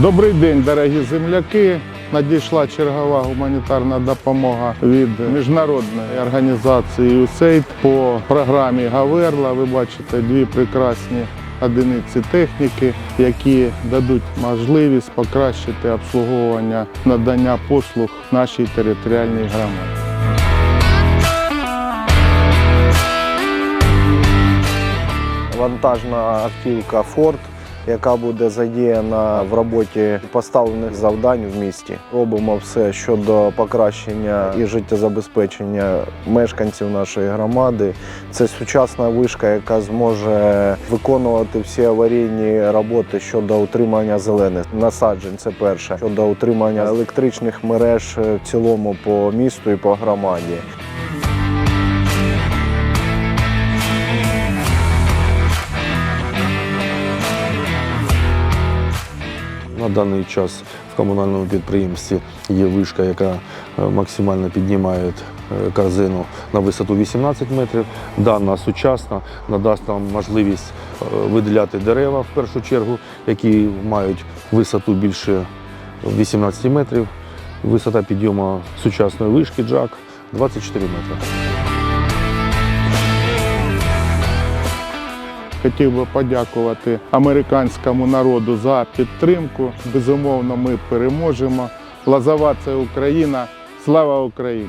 Добрий день, дорогі земляки. Надійшла чергова гуманітарна допомога від міжнародної організації USAID по програмі Гаверла. Ви бачите дві прекрасні одиниці техніки, які дадуть можливість покращити обслуговування надання послуг нашій територіальній громаді. вантажна автівка Форд, яка буде задіяна в роботі поставлених завдань в місті. Робимо все щодо покращення і життєзабезпечення мешканців нашої громади. Це сучасна вишка, яка зможе виконувати всі аварійні роботи щодо утримання зелених насаджень. Це перше щодо утримання електричних мереж в цілому по місту і по громаді. На даний час в комунальному підприємстві є вишка, яка е, максимально піднімає е, корзину на висоту 18 метрів. Дана сучасна надасть нам можливість е, виділяти дерева в першу чергу, які мають висоту більше 18 метрів. Висота підйому сучасної вишки джак 24 метри. Хотів би подякувати американському народу за підтримку. Безумовно, ми переможемо. Лазова це Україна. Слава Україні!